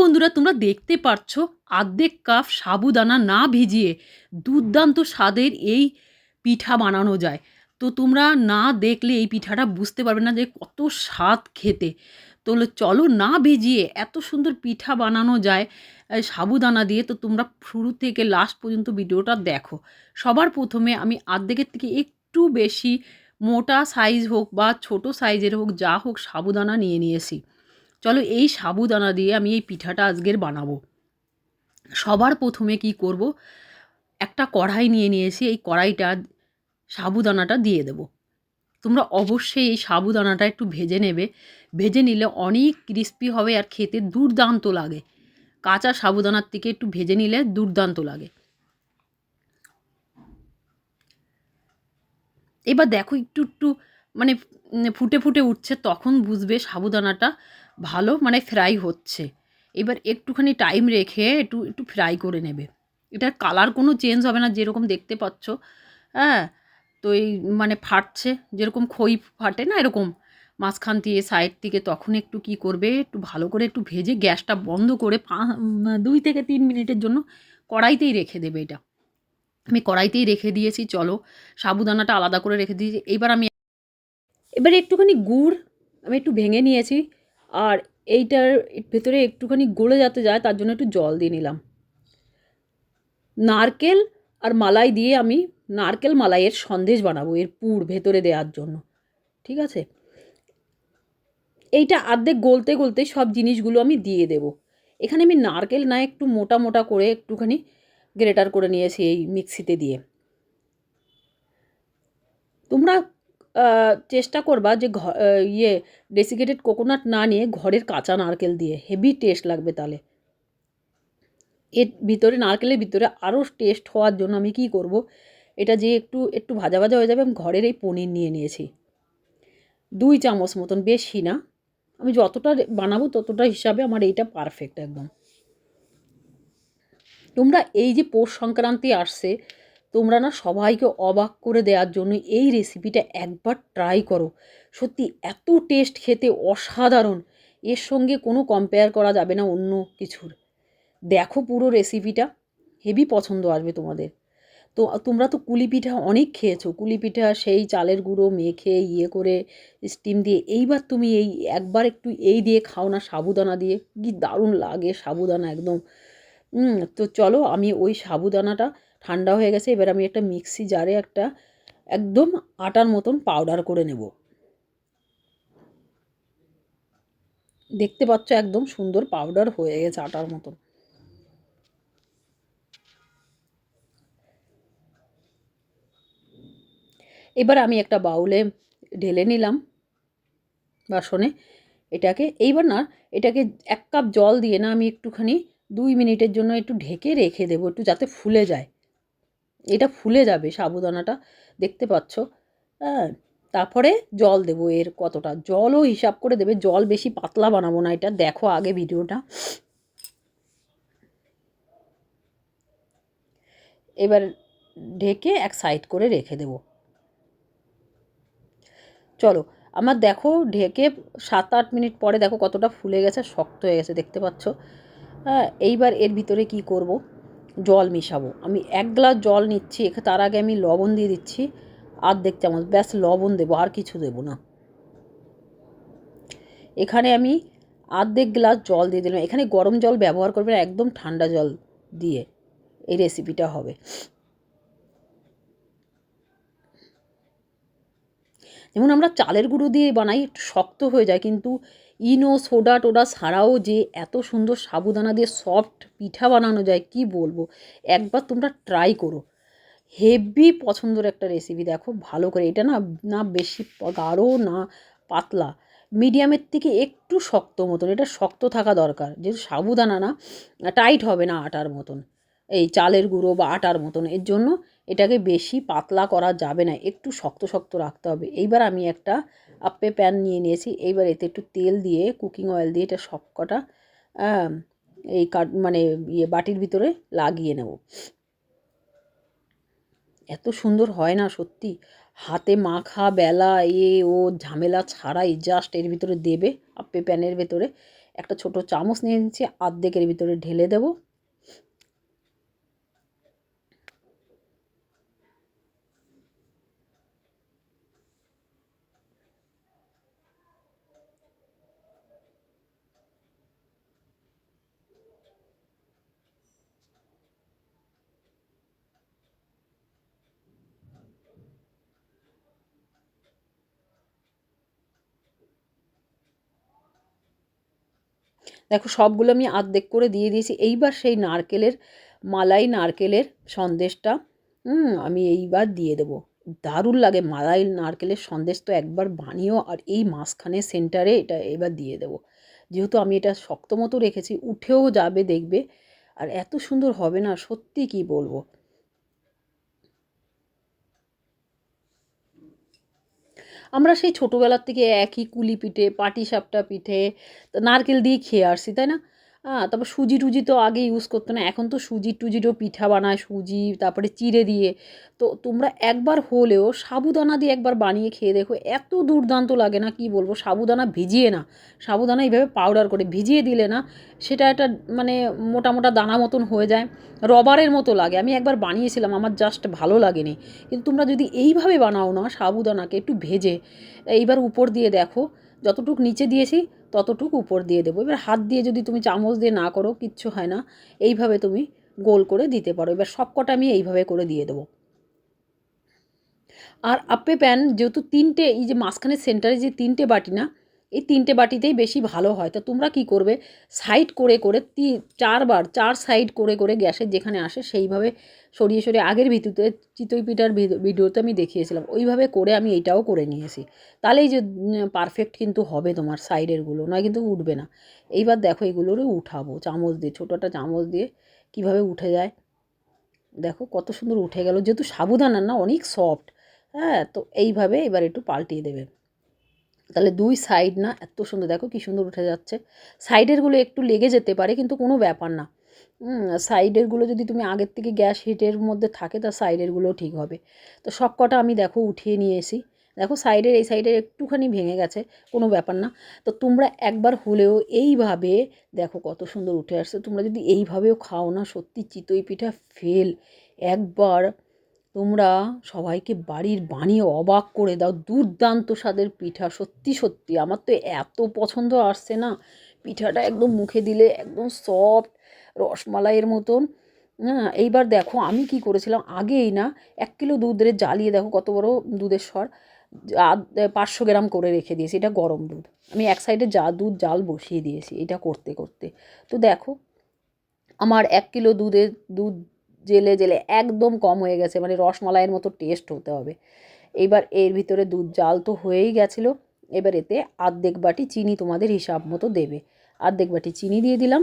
বন্ধুরা, তোমরা দেখতে পাচ্ছ আর্ধেক কাপ সাবুদানা না ভিজিয়ে দুর্দান্ত স্বাদের এই পিঠা বানানো যায়। তো তোমরা না দেখলে এই পিঠাটা বুঝতে পারবে না যে কত স্বাদ খেতে। তো চলো না ভিজিয়ে এত সুন্দর পিঠা বানানো যায় সাবুদানা দিয়ে। তো তোমরা শুরু থেকে লাস্ট পর্যন্ত ভিডিওটা দেখো। সবার প্রথমে আমি আর্ধেকের থেকে একটু বেশি মোটা সাইজ হোক বা ছোট সাইজের হোক, যা হোক সাবুদানা নিয়ে নিয়েছি। চলো এই সাবুদানা দিয়ে আমি এই পিঠাটা আজকের বানাবো। সবার প্রথমে কি করব? একটা কড়াই নিয়ে নিয়েছি, এই কড়াইটা সাবুদানাটা দিয়ে দেব। তোমরা অবশ্যই এই সাবুদানাটা একটু ভেজে নেবে। ভেজে নিলে অনেক ক্রিস্পি হবে আর খেতে দুর্দান্ত লাগে। কাঁচা সাবুদানার থেকে একটু ভেজে নিলে দুর্দান্ত লাগে। এবার দেখো একটু একটু মানে ফুটে ফুটে উঠছে, তখন বুঝবে সাবুদানাটা ভালো মানে ফ্রাই হচ্ছে। এবার একটুখানি টাইম রেখে একটু একটু ফ্রাই করে নেবে। এটার কালার কোনো চেঞ্জ হবে না, যেরকম দেখতে পাচ্ছ। হ্যাঁ তো এই মানে ফাটছে, যেরকম খই ফাটে না এরকম। মাঝখান দিয়ে সাইড থেকে তখন একটু কি করবে, একটু ভালো করে একটু ভেজে গ্যাসটা বন্ধ করে দুই থেকে তিন মিনিটের জন্য কড়াইতেই রেখে দেবে এটা। আমি কড়াইতেই রেখে দিয়েছি, চলো। সাবুদানাটা আলাদা করে রেখে দিয়েছি। এবার আমি, এবার একটুখানি গুড় আমি একটু ভেঙে নিয়েছি। আর এইটার ভেতরে একটুখানি গলে যাতে যায়, তার জন্য একটু জল দিয়ে নিলাম। নারকেল আর মালাই দিয়ে আমি নারকেল মালাইয়ের সন্দেশ বানাবো এর পুর ভেতরে দেওয়ার জন্য, ঠিক আছে? এইটা আর্ধেক গলতে গলতে সব জিনিসগুলো আমি দিয়ে দেব। এখানে আমি নারকেল না একটু মোটা মোটা করে একটুখানি গ্রেটার করে নিয়েছি এই মিক্সিতে দিয়ে। তোমরা চেষ্টা করবা যে ঘ ইয়ে ডেসিকেটেড কোকোনাট না নিয়ে ঘরের কাঁচা নারকেল দিয়ে। হেভি টেস্ট লাগবে তাহলে এর ভিতরে, নারকেলের ভিতরে আরও টেস্ট হওয়ার জন্য আমি কি করব? এটা যে একটু একটু ভাজা ভাজা হয়ে যাবে, আমি ঘরের এই পনির নিয়ে নিয়েছি। দুই চামচ মতন, বেশি না আমি যতটা বানাবো ততটা হিসাবে আমার এইটা পারফেক্ট একদম। তোমরা এই যে পৌষ সংক্রান্তি আসছে তোমরা না সবাইকে অবাক করে দেওয়ার জন্য এই রেসিপিটা একবার ট্রাই করো। সত্যি এত টেস্ট খেতে অসাধারণ। এর সঙ্গে কোনো কম্পেয়ার করা যাবে না অন্য কিছুর। দেখো পুরো রেসিপিটা হেভি পছন্দ আসবে তোমাদের। তো তোমরা তো কুলি পিঠা অনেক খেয়েছো। কুলি পিঠা, সেই চালের গুঁড়ো মেখে ইয়ে করে স্টিম দিয়ে এইবার তুমি এই একবার একটু এই দিয়ে খাও না সাবুদানা দিয়ে। কি দারুণ লাগে সাবুদানা একদম। তো চলো আমি ওই সাবুদানাটা ঠান্ডা হয়ে গেছে, এবার আমি একটা মিক্সি জারে একটা একদম আটার মতন পাউডার করে নেব। দেখতে পাচ্ছ একদম সুন্দর পাউডার হয়ে গেছে আটার মতন। এবার আমি একটা বাউলে ঢেলে নিলাম বাসনে, এটাকে, এইবার না, এটাকে এক কাপ জল দিয়ে না আমি একটুখানি দুই মিনিটের জন্য একটু ঢেকে রেখে দেবো, একটু যাতে ফুলে যায়। এটা ফুলে যাবে সাবুদানাটা, দেখতে পাচ্ছ? হ্যাঁ তারপরে জল দেবো এর কতটা? জলও হিসাব করে দেবে, জল বেশি পাতলা বানাবো না এটা, দেখো আগে ভিডিওটা। এবার ঢেকে এক সাইড করে রেখে দেব। চলো, আমার দেখো ঢেকে সাত আট মিনিট পরে দেখো কতটা ফুলে গেছে, শক্ত হয়ে গেছে, দেখতে পাচ্ছ? হ্যাঁ এইবার এর ভিতরে কি করব? জল মিশাবো। আমি এক গ্লাস জল নিচ্ছি তার আগে আমি লবণ দিয়ে দিচ্ছি আর্ধেক চামচ ব্যাস লবণ দেবো, আর কিছু দেবো না। এখানে আমি আর্ধেক গ্লাস জল দিয়ে দিলাম। এখানে গরম জল ব্যবহার করবেন একদম ঠান্ডা জল দিয়ে এই রেসিপিটা হবে। যেমন আমরা চালের গুঁড়ো দিয়ে বানাই শক্ত হয়ে যায়, কিন্তু ইনো, সোডা টোডা ছাড়াও যে এত সুন্দর সাবুদানা দিয়ে সফট পিঠা বানানো যায়, কি বলব? একবার তোমরা ট্রাই করো। হেভি পছন্দের একটা রেসিপি দেখো, ভালো করে। এটা না না বেশি গাঢ়, না পাতলা। মিডিয়ামের থেকে একটু শক্ত মতন। এটা শক্ত থাকা দরকার। যেহেতু সাবুদানা না টাইট হবে না আটার মতন। এই চালের গুঁড়ো বা আটার মতন। এর জন্য এটাকে বেশি পাতলা করা যাবে না। একটু শক্ত শক্ত রাখতে হবে। এইবার আমি একটা আপ্পে প্যান নিয়ে নিয়েছি। এইবার এতে একটু তেল দিয়ে কুকিং অয়েল দিয়ে এটা সব কটা এই কাট মানে ইয়ে বাটির ভিতরে লাগিয়ে নেব। এত সুন্দর হয় না সত্যি। হাতে মাখা, বেলা এ ও ঝামেলা ছাড়াই জাস্ট এর ভিতরে দেবে আপ্পে প্যানের ভেতরে। একটা ছোট চামচ নিয়ে নিচ্ছি, আর্ধেকের ভিতরে ঢেলে দেবো। দেখো, সবগুলো আমি আর্ধেক করে দিয়ে দিয়েছি। এইবার সেই নারকেলের, মালাই নারকেলের সন্দেশটা আমি এইবার দিয়ে দেবো। দারুণ লাগে, মালাই নারকেলের সন্দেশ তো একবার বানিয়েও আর এই মাঝখানে সেন্টারে এটা এবার দিয়ে দেবো। যেহেতু আমি এটা শক্ত মতো রেখেছি, উঠেও যাবে দেখবে। আর এত সুন্দর হবে না, সত্যি কি বলব? আমরা সেই ছোটোবেলার থেকে একই কুলি পিঠে পাটিসাপটা পিঠে নারকেল দিয়ে খেয়ে আসছি, তাই না? হ্যাঁ তারপর সুজি টুজি তো আগে ইউজ করতো না, এখন তো সুজি টুজিরও পিঠা বানায়, সুজি, তারপরে চিড়ে দিয়ে। তো তোমরা একবার হলেও সাবুদানা দিয়ে একবার বানিয়ে খেয়ে দেখো, এত দুর্দান্ত লাগে না, কি বলব, সাবুদানা ভিজিয়ে না। সাবুদানা এইভাবে পাউডার করে ভিজিয়ে দিলে না, সেটা একটা মানে মোটা মোটা দানা মতন হয়ে যায়, রবারের মতো লাগে। আমি একবার বানিয়েছিলাম, আমার জাস্ট ভালো লাগেনি। কিন্তু তোমরা যদি এইভাবে বানাও না সাবুদানাকে, একটু ভেজে, এইবার উপর দিয়ে দেখো, যতটুকু নিচে দিয়েছি ততটুকু উপর দিয়ে দেবো। এবার হাত দিয়ে যদি তুমি চামচ দিয়ে না করো, কিচ্ছু হয় না। এইভাবে তুমি গোল করে দিতে পারো। এবার সবকটা আমি এইভাবে করে দিয়ে দেবো। আর আপে প্যান যেহেতু তিনটে, এই যে মাঝখানে সেন্টারে যে তিনটে বাটি না এই তিনটে বাটিতেই বেশি ভালো হয়। তো তোমরা কি করবে? সাইড করে করে তি, চারবার, চার সাইড করে করে গ্যাসের যেখানে আসে সেইভাবে সরিয়ে সরিয়ে আগের ভিত্তিতে চিতই পিঠার ভিডিওতে আমি দেখিয়েছিলাম। ওইভাবে করে আমি এইটাও করে নিয়েছি। তাহলেই যে পারফেক্ট কিন্তু হবে তোমার সাইডেরগুলো নয় কিন্তু উঠবে না। এইবার দেখো এগুলোরও উঠাবো, চামচ দিয়ে ছোটো একটা চামচ দিয়ে কীভাবে উঠে যায়। দেখো কত সুন্দর উঠে গেল, যেহেতু সাবুদানা না অনেক সফট হ্যাঁ তো এইভাবে এবার একটু পাল্টিয়ে দেবে। তাহলে দুই সাইড না, এত সুন্দর, দেখো কী সুন্দর উঠে যাচ্ছে। সাইডেরগুলো একটু লেগে যেতে পারে, কিন্তু কোনো ব্যাপার না। সাইডেরগুলো যদি তুমি আগের থেকে গ্যাস হিটের মধ্যে থাকে, তা সাইডেরগুলোও ঠিক হবে। তো সব কটা আমি দেখো উঠিয়ে নিয়ে এসি দেখো সাইডের এই সাইডের একটুখানি ভেঙে গেছে, কোনো ব্যাপার না। তো তোমরা একবার হলেও এইভাবে দেখো কত সুন্দর উঠে আসছে। তোমরা যদি এইভাবেও খাও না, সত্যি চিতই পিঠা ফেল একবার তোমরা সবাইকে বাড়ির বানিয়ে অবাক করে দাও। দুর্দান্ত স্বাদের পিঠা, সত্যি সত্যি। আমার তো এত পছন্দ আসছে না। পিঠাটা একদম মুখে দিলে একদম সফট রসমালাইয়ের মতন। হ্যাঁ এইবার দেখো আমি কি করেছিলাম? আগেই না, এক কিলো দুধের জ্বালিয়ে দেখো কত বড় দুধের স্বর পাঁচশো গ্রাম করে রেখে দিয়েছি। এটা গরম দুধ। আমি এক সাইডে যা, দুধ, জাল বসিয়ে দিয়েছি এটা করতে করতে। তো দেখো, আমার এক কিলো দুধের দুধ জেলে জেলে একদম কম হয়ে গেছে। মানে রসমালাইয়ের মতো টেস্ট হতে হবে। এবার এর ভিতরে দুধ জাল তো হয়েই গেছিল। এবার এতে আর্ধেক বাটি চিনি তোমাদের হিসাব মতো দেবে। আর্ধেক বাটি চিনি দিয়ে দিলাম।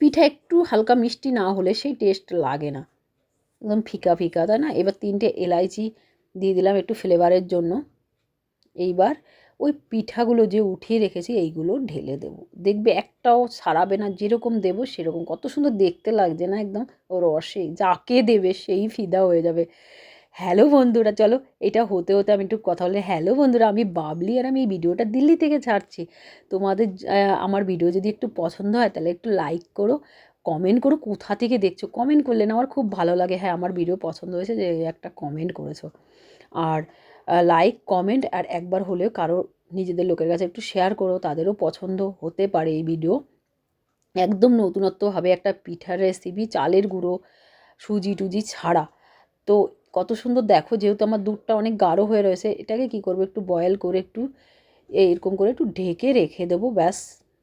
পিঠা একটু হালকা মিষ্টি না হলে সেই টেস্ট লাগে না। একদম ফিকা ফিকা, তাই না? এবার তিনটে এলাইচি দিয়ে দিলাম একটু ফ্লেভারের জন্য। এইবার ওই পিঠাগুলো যে উঠিয়ে রেখেছি, এইগুলো ঢেলে দেব। দেখবে একটাও সারাবে না, যেরকম দেব সেরকম। কত সুন্দর দেখতে লাগছে না একদম? ও রসে, যাকে দেবে সেই ফিদা হয়ে যাবে। হ্যালো বন্ধুরা, চলো এটা হতে হতে আমি একটু কথা বলে। হ্যালো বন্ধুরা, আমি বাবলি আর আমি এই ভিডিওটা দিল্লি থেকে ছাড়ছি। তোমাদের আমার ভিডিও যদি একটু পছন্দ হয়, তাহলে একটু লাইক করো কমেন্ট করো কোথা থেকে দেখছ? কমেন্ট করলে না আমার খুব ভালো লাগে। হ্যাঁ আমার ভিডিও পছন্দ হয়েছে যে একটা কমেন্ট করেছ। আর লাইক কমেন্ট আর একবার হলেও কারও নিজেদের লোকের কাছে একটু শেয়ার করো, তাদেরও পছন্দ হতে পারে এই ভিডিও একদম নতুনত্বভাবে একটা পিঠার রেসিপি চালের গুঁড়ো, সুজি টুজি ছাড়া। তো কত সুন্দর দেখো, যেহেতু আমার দুধটা অনেক গাঢ় হয়ে রয়েছে, এটাকে কি করব, একটু বয়েল করে একটু এরকম করে একটু ঢেকে রেখে দেবো, ব্যাস।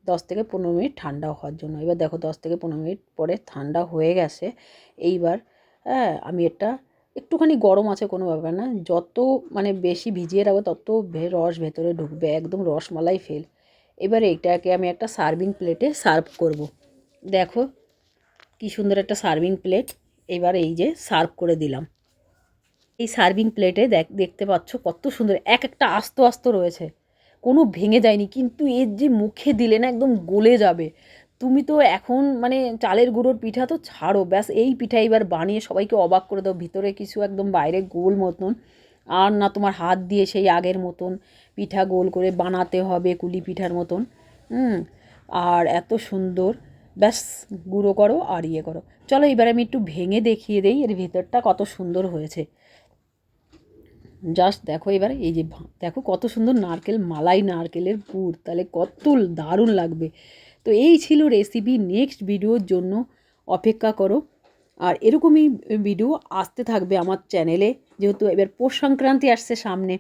দশ থেকে পনেরো মিনিট ঠান্ডা হওয়ার জন্য। এবার দেখো দশ থেকে পনেরো মিনিট পরে ঠান্ডা হয়ে গেছে। এইবার হ্যাঁ আমি এটা একটুখানি গরম আছে কোনো ব্যাপার না। যত মানে বেশি ভিজিয়ে রাখব, তত রস ভেতরে ঢুকবে, একদম রসমালাই ফেল। এবারে এটাকে আমি একটা সার্ভিং প্লেটে সার্ভ করব। দেখো কি সুন্দর একটা সার্ভিং প্লেট এবার এই যে সার্ভ করে দিলাম। এই সার্ভিং প্লেটে দেখ, দেখতে পাচ্ছ কত সুন্দর। এক একটা আস্ত আস্ত রয়েছে। কোনো ভেঙে যায়নি, কিন্তু এর যে মুখে দিলে না একদম গলে যাবে। তুমি তো এখন মানে চালের গুঁড়োর পিঠা তো ছাড়ো, ব্যাস এই পিঠা এবার বানিয়ে সবাইকে অবাক করে দাও, ভিতরে কিছু একদম বাইরে গোল মতন, আর না তোমার হাত দিয়ে সেই আগের মতন পিঠা গোল করে বানাতে হবে কুলি পিঠার মতন, হুম, আর এত সুন্দর, ব্যাস গুঁড়ো করো আর ইয়ে করো। চলো এবারে আমি একটু ভেঙে দেখিয়ে দেই, এর ভেতরটা কত সুন্দর হয়েছে। জাস্ট দেখো এবার, এই যে দেখো কত সুন্দর নারকেল, মালাই নারকেলের পুর, তাহলে কত দারুণ লাগবে। তো এই ছিল রেসিপি নেক্সট ভিডিওর জন্য। অপেক্ষা করো। আর এরকমই ভিডিও আসতে থাকবে আমার চ্যানেলে যেহেতু এবার পৌষ সংক্রান্তি আসছে সামনে।